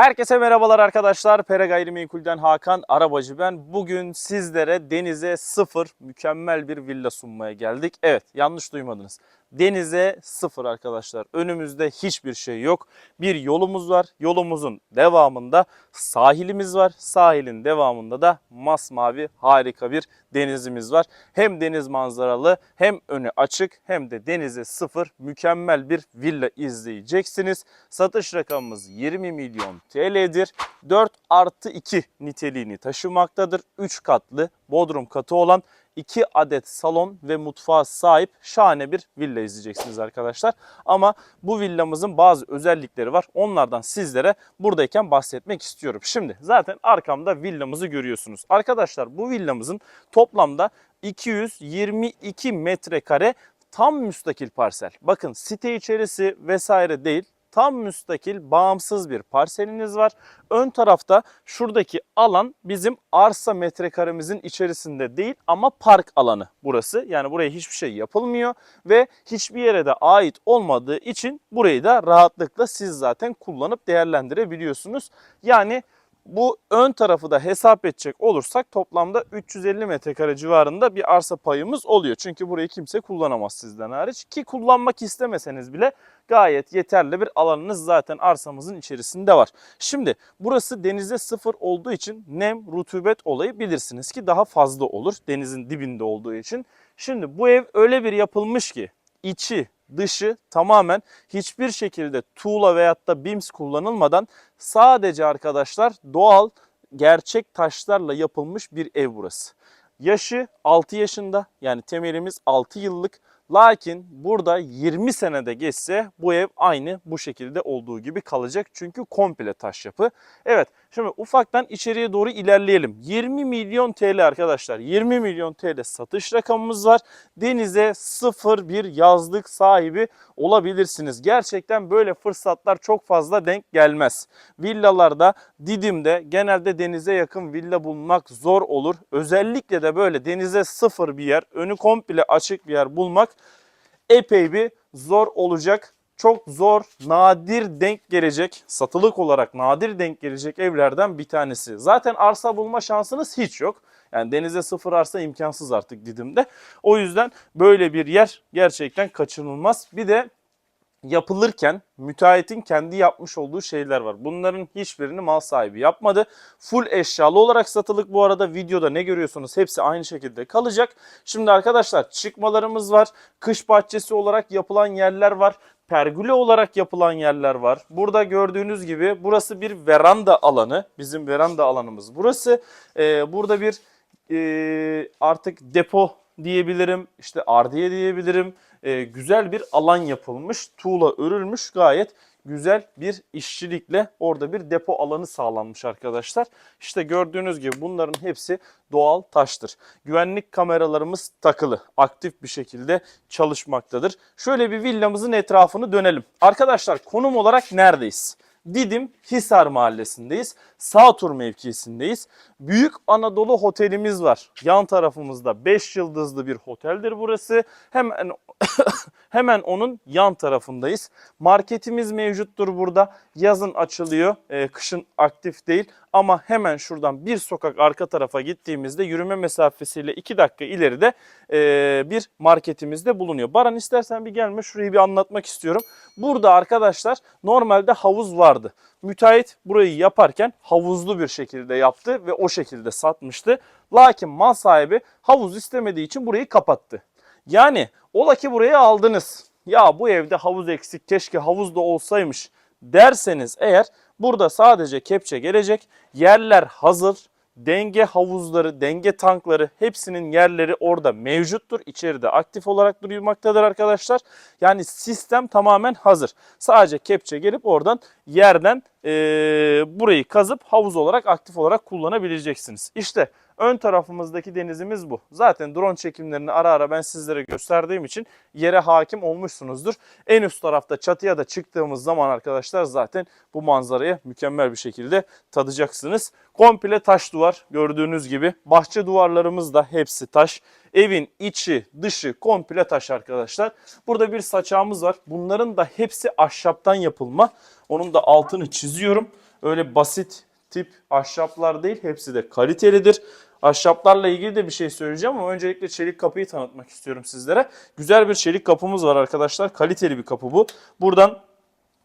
Herkese merhabalar arkadaşlar. Pere Gayrimenkul'den Hakan Arabacı ben. Bugün sizlere denize sıfır mükemmel bir villa sunmaya geldik. Evet yanlış duymadınız. Denize sıfır arkadaşlar. Önümüzde hiçbir şey yok. Bir yolumuz var. Yolumuzun devamında sahilimiz var. Sahilin devamında da masmavi harika bir denizimiz var. Hem deniz manzaralı hem önü açık hem de denize sıfır mükemmel bir villa izleyeceksiniz. Satış rakamımız 20 milyon TL'dir. 4 artı 2 niteliğini taşımaktadır. 3 katlı bodrum katı olan 2 adet salon ve mutfağa sahip şahane bir villa izleyeceksiniz arkadaşlar. Ama bu villamızın bazı özellikleri var. Onlardan sizlere buradayken bahsetmek istiyorum. Şimdi zaten arkamda villamızı görüyorsunuz. Arkadaşlar bu villamızın toplamda 222 metrekare tam müstakil parsel. Bakın site içerisi vesaire değil tam müstakil bağımsız bir parseliniz var. Ön tarafta şuradaki alan bizim arsa metrekaremizin içerisinde değil ama park alanı burası. Yani buraya hiçbir şey yapılmıyor ve hiçbir yere de ait olmadığı için burayı da rahatlıkla siz zaten kullanıp değerlendirebiliyorsunuz. Yani bu ön tarafı da hesap edecek olursak toplamda 350 metrekare civarında bir arsa payımız oluyor. Çünkü burayı kimse kullanamaz sizden hariç. Ki kullanmak istemeseniz bile gayet yeterli bir alanınız zaten arsamızın içerisinde var. Şimdi burası denize sıfır olduğu için nem, rutubet olayı bilirsiniz ki daha fazla olur denizin dibinde olduğu için. Şimdi bu ev öyle bir yapılmış ki içi, dışı tamamen hiçbir şekilde tuğla veyahut da bims kullanılmadan sadece arkadaşlar doğal gerçek taşlarla yapılmış bir ev burası. Yaşı 6 yaşında yani temelimiz 6 yıllık. Lakin burada 20 senede geçse bu ev aynı bu şekilde olduğu gibi kalacak. Çünkü komple taş yapı. Evet şimdi ufaktan içeriye doğru ilerleyelim. 20 milyon TL arkadaşlar 20 milyon TL satış rakamımız var. Denize sıfır bir yazlık sahibi olabilirsiniz. Gerçekten böyle fırsatlar çok fazla denk gelmez. Villalarda Didim'de genelde denize yakın villa bulmak zor olur. Özellikle de böyle denize sıfır bir yer, önü komple açık bir yer bulmak epey bir zor olacak. Çok zor, nadir denk gelecek, satılık olarak nadir denk gelecek evlerden bir tanesi. Zaten arsa bulma şansınız hiç yok. Yani denize sıfır arsa imkansız artık Didim'de. O yüzden böyle bir yer gerçekten kaçınılmaz. Bir de yapılırken müteahhitin kendi yapmış olduğu şeyler var. Bunların hiçbirini mal sahibi yapmadı. Full eşyalı olarak satılık bu arada videoda ne görüyorsunuz hepsi aynı şekilde kalacak. Şimdi arkadaşlar çıkmalarımız var. Kış bahçesi olarak yapılan yerler var. Pergüle olarak yapılan yerler var. Burada gördüğünüz gibi burası bir veranda alanı. Bizim veranda alanımız burası. Ee, burada bir e, artık depo diyebilirim. işte ardiye diyebilirim. Ee, güzel bir alan yapılmış. Tuğla örülmüş gayet güzel bir işçilikle orada bir depo alanı sağlanmış arkadaşlar. İşte gördüğünüz gibi bunların hepsi doğal taştır. Güvenlik kameralarımız takılı. Aktif bir şekilde çalışmaktadır. Şöyle bir villamızın etrafını dönelim. Arkadaşlar konum olarak neredeyiz? Didim Hisar Mahallesi'ndeyiz. Sağtur mevkisindeyiz. Büyük Anadolu Otelimiz var. Yan tarafımızda 5 yıldızlı bir oteldir burası. Hemen hemen onun yan tarafındayız. Marketimiz mevcuttur burada. Yazın açılıyor, e, kışın aktif değil. Ama hemen şuradan bir sokak arka tarafa gittiğimizde yürüme mesafesiyle 2 dakika ileride e, bir marketimizde bulunuyor. Baran istersen bir gelme şurayı bir anlatmak istiyorum. Burada arkadaşlar normalde havuz vardı. Müteahhit burayı yaparken havuzlu bir şekilde yaptı ve o şekilde satmıştı. Lakin mal sahibi havuz istemediği için burayı kapattı. Yani ola ki burayı aldınız. Ya bu evde havuz eksik keşke havuz da olsaymış derseniz eğer burada sadece kepçe gelecek. Yerler hazır. Denge havuzları, denge tankları hepsinin yerleri orada mevcuttur. İçeride aktif olarak durmaktadır arkadaşlar. Yani sistem tamamen hazır. Sadece kepçe gelip oradan yerden e, burayı kazıp havuz olarak aktif olarak kullanabileceksiniz. İşte ön tarafımızdaki denizimiz bu. Zaten drone çekimlerini ara ara ben sizlere gösterdiğim için yere hakim olmuşsunuzdur. En üst tarafta çatıya da çıktığımız zaman arkadaşlar zaten bu manzarayı mükemmel bir şekilde tadacaksınız. Komple taş duvar gördüğünüz gibi. Bahçe duvarlarımız da hepsi taş. Evin içi dışı komple taş arkadaşlar. Burada bir saçağımız var. Bunların da hepsi ahşaptan yapılma. Onun da altını çiziyorum. öyle basit tip ahşaplar değil. Hepsi de kalitelidir. Ahşaplarla ilgili de bir şey söyleyeceğim ama öncelikle çelik kapıyı tanıtmak istiyorum sizlere. Güzel bir çelik kapımız var arkadaşlar. Kaliteli bir kapı bu. Buradan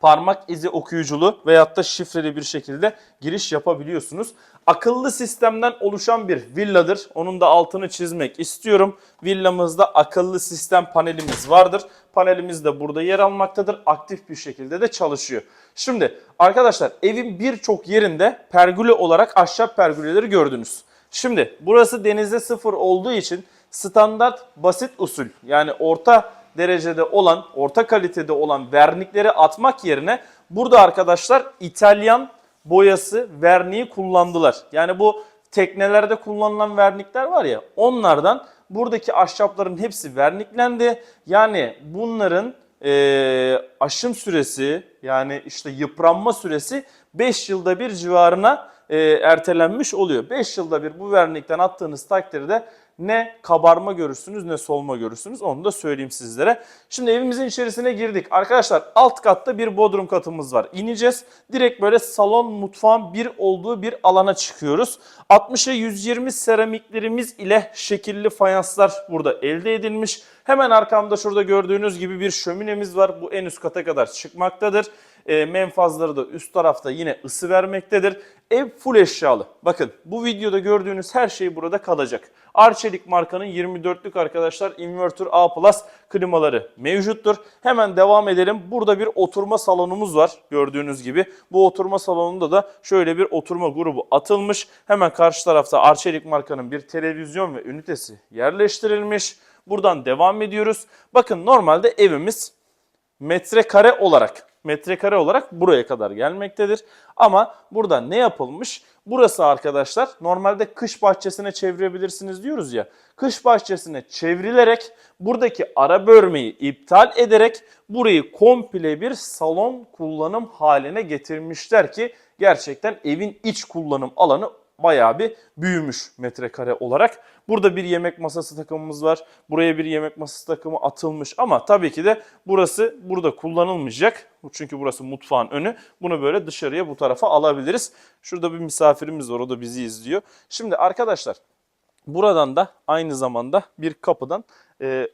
parmak izi okuyuculu veyahut da şifreli bir şekilde giriş yapabiliyorsunuz. Akıllı sistemden oluşan bir villadır. Onun da altını çizmek istiyorum. Villamızda akıllı sistem panelimiz vardır. Panelimiz de burada yer almaktadır. Aktif bir şekilde de çalışıyor. Şimdi arkadaşlar evin birçok yerinde pergüle olarak ahşap pergüleleri gördünüz. Şimdi burası denizde sıfır olduğu için standart basit usul yani orta derecede olan, orta kalitede olan vernikleri atmak yerine burada arkadaşlar İtalyan boyası verniği kullandılar. Yani bu teknelerde kullanılan vernikler var ya onlardan buradaki ahşapların hepsi verniklendi. Yani bunların e, aşım süresi yani işte yıpranma süresi 5 yılda bir civarına e, ertelenmiş oluyor. 5 yılda bir bu vernikten attığınız takdirde ne kabarma görürsünüz ne solma görürsünüz. Onu da söyleyeyim sizlere. Şimdi evimizin içerisine girdik. Arkadaşlar alt katta bir bodrum katımız var. İneceğiz. Direkt böyle salon mutfağın bir olduğu bir alana çıkıyoruz. 60'a 120 seramiklerimiz ile şekilli fayanslar burada elde edilmiş. Hemen arkamda şurada gördüğünüz gibi bir şöminemiz var. Bu en üst kata kadar çıkmaktadır. E, menfazları da üst tarafta yine ısı vermektedir. Ev full eşyalı. Bakın bu videoda gördüğünüz her şey burada kalacak. Arçelik markanın 24'lük arkadaşlar inverter A Plus klimaları mevcuttur. Hemen devam edelim. Burada bir oturma salonumuz var gördüğünüz gibi. Bu oturma salonunda da şöyle bir oturma grubu atılmış. Hemen karşı tarafta Arçelik markanın bir televizyon ve ünitesi yerleştirilmiş. Buradan devam ediyoruz. Bakın normalde evimiz metrekare olarak metrekare olarak buraya kadar gelmektedir. Ama burada ne yapılmış? Burası arkadaşlar normalde kış bahçesine çevirebilirsiniz diyoruz ya. Kış bahçesine çevrilerek buradaki ara bölmeyi iptal ederek burayı komple bir salon kullanım haline getirmişler ki gerçekten evin iç kullanım alanı bayağı bir büyümüş metrekare olarak. Burada bir yemek masası takımımız var. Buraya bir yemek masası takımı atılmış ama tabii ki de burası burada kullanılmayacak. Çünkü burası mutfağın önü. Bunu böyle dışarıya bu tarafa alabiliriz. Şurada bir misafirimiz var o da bizi izliyor. Şimdi arkadaşlar buradan da aynı zamanda bir kapıdan e,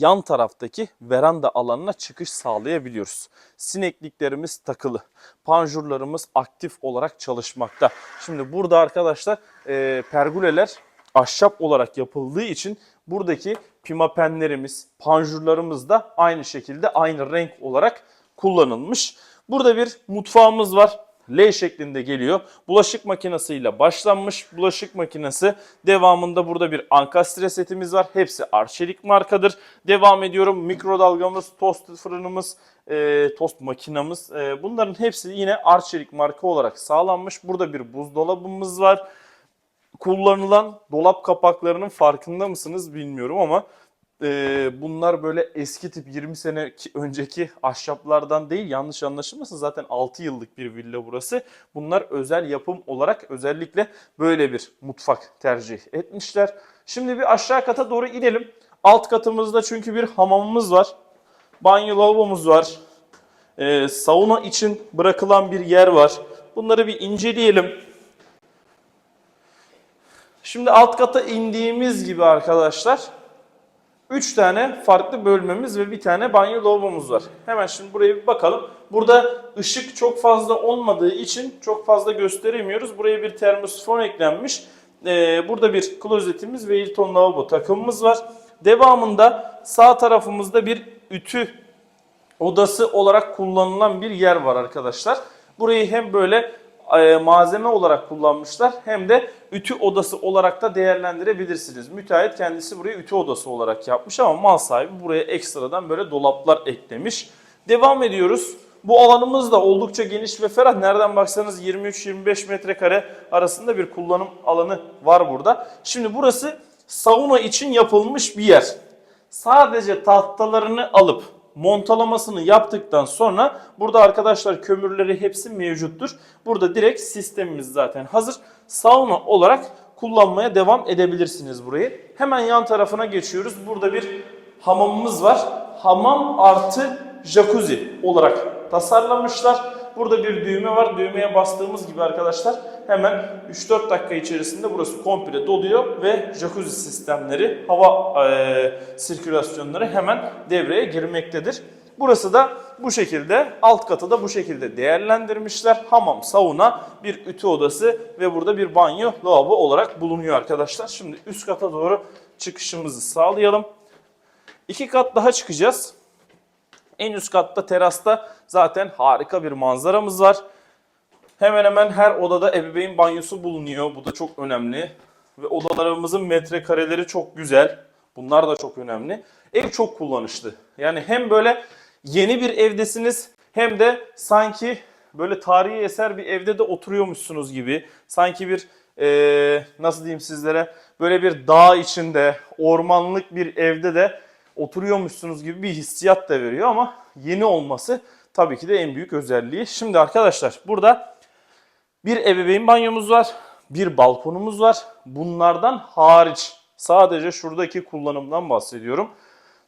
yan taraftaki veranda alanına çıkış sağlayabiliyoruz. Sinekliklerimiz takılı. Panjurlarımız aktif olarak çalışmakta. Şimdi burada arkadaşlar e, pergoleler ahşap olarak yapıldığı için buradaki pimapenlerimiz, panjurlarımız da aynı şekilde aynı renk olarak kullanılmış. Burada bir mutfağımız var. L şeklinde geliyor. Bulaşık makinesiyle başlanmış. Bulaşık makinesi devamında burada bir ankastre setimiz var. Hepsi Arçelik markadır. Devam ediyorum. Mikrodalgamız, tost fırınımız, e, tost makinamız. E, bunların hepsi yine Arçelik marka olarak sağlanmış. Burada bir buzdolabımız var. Kullanılan dolap kapaklarının farkında mısınız bilmiyorum ama e, bunlar böyle eski tip 20 sene ki- önceki ahşaplardan değil yanlış anlaşılmasın zaten 6 yıllık bir villa burası. Bunlar özel yapım olarak özellikle böyle bir mutfak tercih etmişler. Şimdi bir aşağı kata doğru inelim. Alt katımızda çünkü bir hamamımız var. Banyo lavabomuz var. E, sauna için bırakılan bir yer var. Bunları bir inceleyelim. Şimdi alt kata indiğimiz gibi arkadaşlar 3 tane farklı bölmemiz ve bir tane banyo lavabomuz var. Hemen şimdi buraya bir bakalım. Burada ışık çok fazla olmadığı için çok fazla gösteremiyoruz. Buraya bir termosifon eklenmiş. Ee, burada bir klozetimiz ve Hilton lavabo takımımız var. Devamında sağ tarafımızda bir ütü odası olarak kullanılan bir yer var arkadaşlar. Burayı hem böyle malzeme olarak kullanmışlar hem de ütü odası olarak da değerlendirebilirsiniz. Müteahhit kendisi burayı ütü odası olarak yapmış ama mal sahibi buraya ekstradan böyle dolaplar eklemiş. Devam ediyoruz. Bu alanımız da oldukça geniş ve ferah. Nereden baksanız 23-25 metrekare arasında bir kullanım alanı var burada. Şimdi burası sauna için yapılmış bir yer. Sadece tahtalarını alıp montalamasını yaptıktan sonra burada arkadaşlar kömürleri hepsi mevcuttur. Burada direkt sistemimiz zaten hazır. Sauna olarak kullanmaya devam edebilirsiniz burayı. Hemen yan tarafına geçiyoruz. Burada bir hamamımız var. Hamam artı jacuzzi olarak tasarlamışlar. Burada bir düğme var. Düğmeye bastığımız gibi arkadaşlar hemen 3-4 dakika içerisinde burası komple doluyor ve jacuzzi sistemleri, hava e, sirkülasyonları hemen devreye girmektedir. Burası da bu şekilde, alt katı da bu şekilde değerlendirmişler. Hamam, sauna, bir ütü odası ve burada bir banyo, lavabo olarak bulunuyor arkadaşlar. Şimdi üst kata doğru çıkışımızı sağlayalım. İki kat daha çıkacağız. En üst katta terasta zaten harika bir manzaramız var. Hemen hemen her odada ebeveyn banyosu bulunuyor. Bu da çok önemli. Ve odalarımızın metrekareleri çok güzel. Bunlar da çok önemli. Ev çok kullanışlı. Yani hem böyle yeni bir evdesiniz hem de sanki böyle tarihi eser bir evde de oturuyormuşsunuz gibi. Sanki bir eee, nasıl diyeyim sizlere böyle bir dağ içinde ormanlık bir evde de oturuyormuşsunuz gibi bir hissiyat da veriyor ama yeni olması tabii ki de en büyük özelliği. Şimdi arkadaşlar burada bir ebeveyn banyomuz var, bir balkonumuz var. Bunlardan hariç sadece şuradaki kullanımdan bahsediyorum.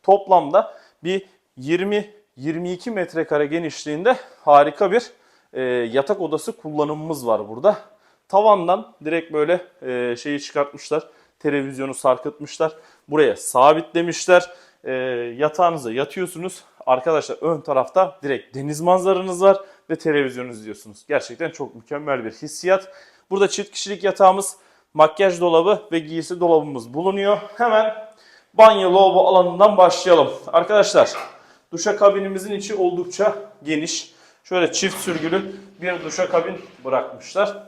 Toplamda bir 20-22 metrekare genişliğinde harika bir e, yatak odası kullanımımız var burada. Tavandan direkt böyle e, şeyi çıkartmışlar. Televizyonu sarkıtmışlar. Buraya sabitlemişler. E, yatağınıza yatıyorsunuz. Arkadaşlar ön tarafta direkt deniz manzaranız var ve televizyon izliyorsunuz. Gerçekten çok mükemmel bir hissiyat. Burada çift kişilik yatağımız, makyaj dolabı ve giysi dolabımız bulunuyor. Hemen banyo lavabo alanından başlayalım. Arkadaşlar duşakabinimizin içi oldukça geniş. Şöyle çift sürgülü bir duşakabin bırakmışlar.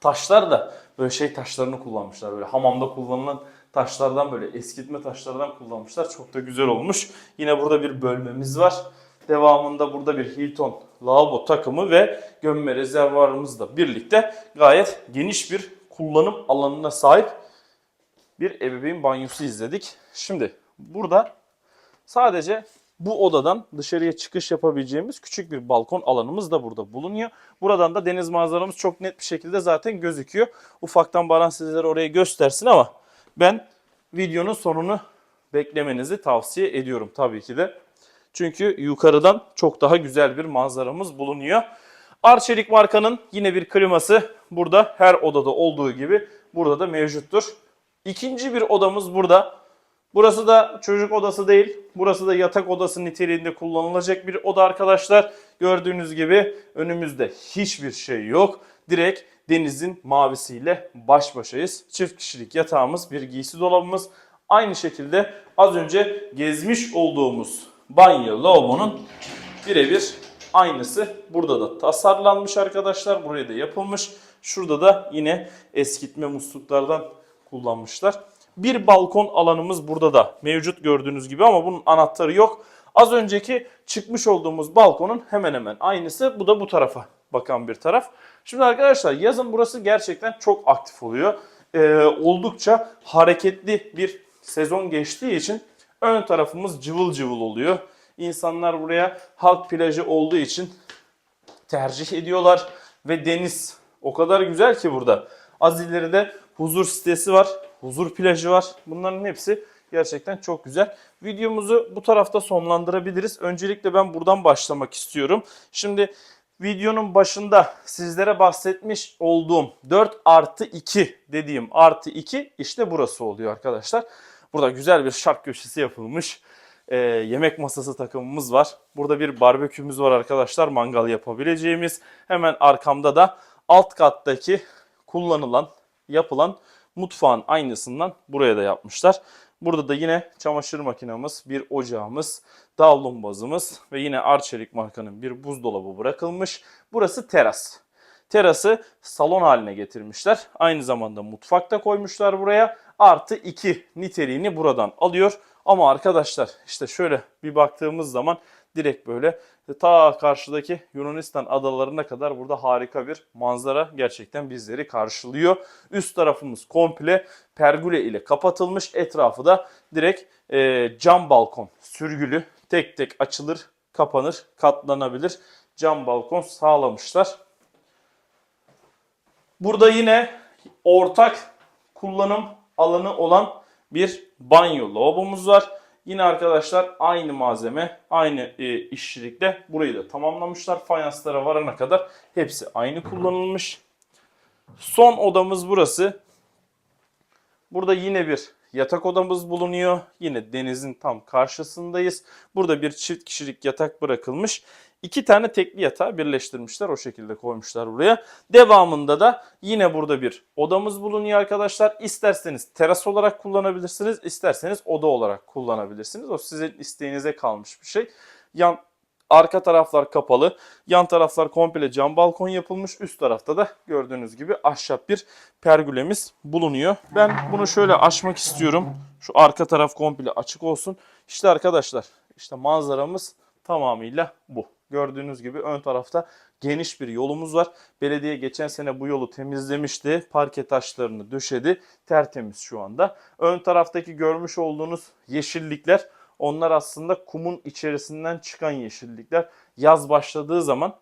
Taşlar da böyle şey taşlarını kullanmışlar. Böyle hamamda kullanılan taşlardan böyle eskitme taşlardan kullanmışlar. Çok da güzel olmuş. Yine burada bir bölmemiz var. Devamında burada bir Hilton lavabo takımı ve gömme rezervuarımızla birlikte gayet geniş bir kullanım alanına sahip bir ebeveyn banyosu izledik. Şimdi burada sadece bu odadan dışarıya çıkış yapabileceğimiz küçük bir balkon alanımız da burada bulunuyor. Buradan da deniz manzaramız çok net bir şekilde zaten gözüküyor. Ufaktan Baran sizlere orayı göstersin ama ben videonun sonunu beklemenizi tavsiye ediyorum tabii ki de. Çünkü yukarıdan çok daha güzel bir manzaramız bulunuyor. Arçelik markanın yine bir kliması burada her odada olduğu gibi burada da mevcuttur. İkinci bir odamız burada. Burası da çocuk odası değil. Burası da yatak odası niteliğinde kullanılacak bir oda arkadaşlar. Gördüğünüz gibi önümüzde hiçbir şey yok. Direkt denizin mavisiyle baş başayız. Çift kişilik yatağımız, bir giysi dolabımız. Aynı şekilde az önce gezmiş olduğumuz banyo lavabonun birebir aynısı burada da tasarlanmış arkadaşlar. Buraya da yapılmış. Şurada da yine eskitme musluklardan kullanmışlar. Bir balkon alanımız burada da mevcut gördüğünüz gibi ama bunun anahtarı yok. Az önceki çıkmış olduğumuz balkonun hemen hemen aynısı. Bu da bu tarafa bakan bir taraf. Şimdi arkadaşlar yazın burası gerçekten çok aktif oluyor. Ee, oldukça hareketli bir sezon geçtiği için ön tarafımız cıvıl cıvıl oluyor. İnsanlar buraya halk plajı olduğu için tercih ediyorlar ve deniz o kadar güzel ki burada. Az ileride huzur sitesi var, huzur plajı var. Bunların hepsi gerçekten çok güzel. Videomuzu bu tarafta sonlandırabiliriz. Öncelikle ben buradan başlamak istiyorum. Şimdi videonun başında sizlere bahsetmiş olduğum 4 artı 2 dediğim artı 2 işte burası oluyor arkadaşlar. Burada güzel bir şark köşesi yapılmış. Ee, yemek masası takımımız var. Burada bir barbekümüz var arkadaşlar. Mangal yapabileceğimiz. Hemen arkamda da alt kattaki kullanılan, yapılan mutfağın aynısından buraya da yapmışlar. Burada da yine çamaşır makinamız, bir ocağımız, davlumbazımız ve yine Arçelik markanın bir buzdolabı bırakılmış. Burası teras. Terası salon haline getirmişler. Aynı zamanda mutfak da koymuşlar buraya. Artı 2 niteliğini buradan alıyor. Ama arkadaşlar işte şöyle bir baktığımız zaman direkt böyle ta karşıdaki Yunanistan adalarına kadar burada harika bir manzara gerçekten bizleri karşılıyor. Üst tarafımız komple pergüle ile kapatılmış. Etrafı da direkt e, cam balkon sürgülü tek tek açılır, kapanır, katlanabilir cam balkon sağlamışlar. Burada yine ortak kullanım alanı olan bir banyo lavabomuz var. Yine arkadaşlar aynı malzeme, aynı e, işçilikle burayı da tamamlamışlar. Fayanslara varana kadar hepsi aynı kullanılmış. Son odamız burası. Burada yine bir yatak odamız bulunuyor. Yine denizin tam karşısındayız. Burada bir çift kişilik yatak bırakılmış. İki tane tekli yatağı birleştirmişler. O şekilde koymuşlar buraya. Devamında da yine burada bir odamız bulunuyor arkadaşlar. İsterseniz teras olarak kullanabilirsiniz. isterseniz oda olarak kullanabilirsiniz. O sizin isteğinize kalmış bir şey. Yan Arka taraflar kapalı. Yan taraflar komple cam balkon yapılmış. Üst tarafta da gördüğünüz gibi ahşap bir pergülemiz bulunuyor. Ben bunu şöyle açmak istiyorum. Şu arka taraf komple açık olsun. İşte arkadaşlar işte manzaramız tamamıyla bu. Gördüğünüz gibi ön tarafta geniş bir yolumuz var. Belediye geçen sene bu yolu temizlemişti. Parke taşlarını döşedi. Tertemiz şu anda. Ön taraftaki görmüş olduğunuz yeşillikler onlar aslında kumun içerisinden çıkan yeşillikler. Yaz başladığı zaman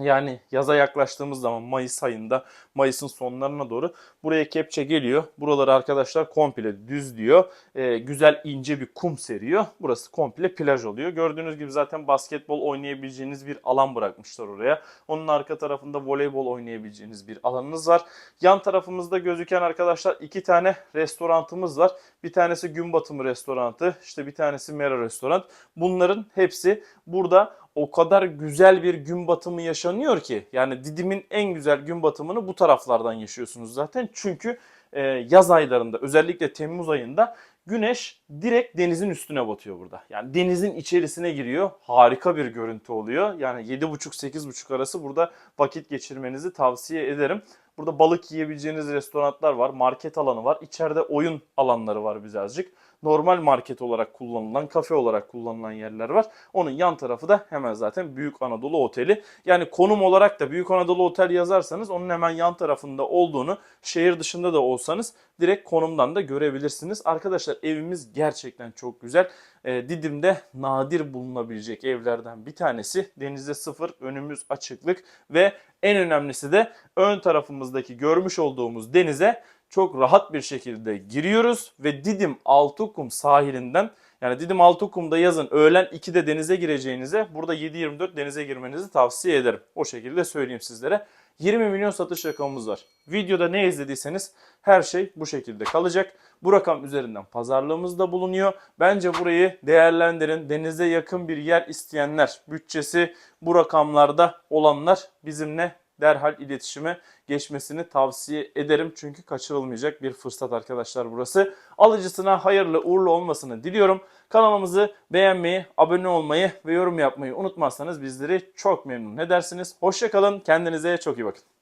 yani yaza yaklaştığımız zaman Mayıs ayında, Mayıs'ın sonlarına doğru buraya kepçe geliyor. Buraları arkadaşlar komple düzlüyor. Ee, güzel ince bir kum seriyor. Burası komple plaj oluyor. Gördüğünüz gibi zaten basketbol oynayabileceğiniz bir alan bırakmışlar oraya. Onun arka tarafında voleybol oynayabileceğiniz bir alanınız var. Yan tarafımızda gözüken arkadaşlar iki tane restorantımız var. Bir tanesi gün batımı restorantı, işte bir tanesi Mera restoran. Bunların hepsi burada o kadar güzel bir gün batımı yaşanıyor ki yani Didim'in en güzel gün batımını bu taraflardan yaşıyorsunuz zaten. Çünkü e, yaz aylarında özellikle Temmuz ayında güneş direkt denizin üstüne batıyor burada. Yani denizin içerisine giriyor. Harika bir görüntü oluyor. Yani 7.30-8.30 arası burada vakit geçirmenizi tavsiye ederim. Burada balık yiyebileceğiniz restoranlar var, market alanı var, içeride oyun alanları var birazcık normal market olarak kullanılan, kafe olarak kullanılan yerler var. Onun yan tarafı da hemen zaten Büyük Anadolu Oteli. Yani konum olarak da Büyük Anadolu Otel yazarsanız onun hemen yan tarafında olduğunu şehir dışında da olsanız direkt konumdan da görebilirsiniz. Arkadaşlar evimiz gerçekten çok güzel. Ee, Didim'de nadir bulunabilecek evlerden bir tanesi. Denizde sıfır, önümüz açıklık ve en önemlisi de ön tarafımızdaki görmüş olduğumuz denize çok rahat bir şekilde giriyoruz ve Didim Altıkum sahilinden yani Didim Altıkum'da yazın öğlen 2'de denize gireceğinize burada 7-24 denize girmenizi tavsiye ederim. O şekilde söyleyeyim sizlere. 20 milyon satış rakamımız var. Videoda ne izlediyseniz her şey bu şekilde kalacak. Bu rakam üzerinden pazarlığımız da bulunuyor. Bence burayı değerlendirin. Denize yakın bir yer isteyenler, bütçesi bu rakamlarda olanlar bizimle derhal iletişime geçmesini tavsiye ederim. Çünkü kaçırılmayacak bir fırsat arkadaşlar burası. Alıcısına hayırlı uğurlu olmasını diliyorum. Kanalımızı beğenmeyi, abone olmayı ve yorum yapmayı unutmazsanız bizleri çok memnun edersiniz. Hoşçakalın. Kendinize çok iyi bakın.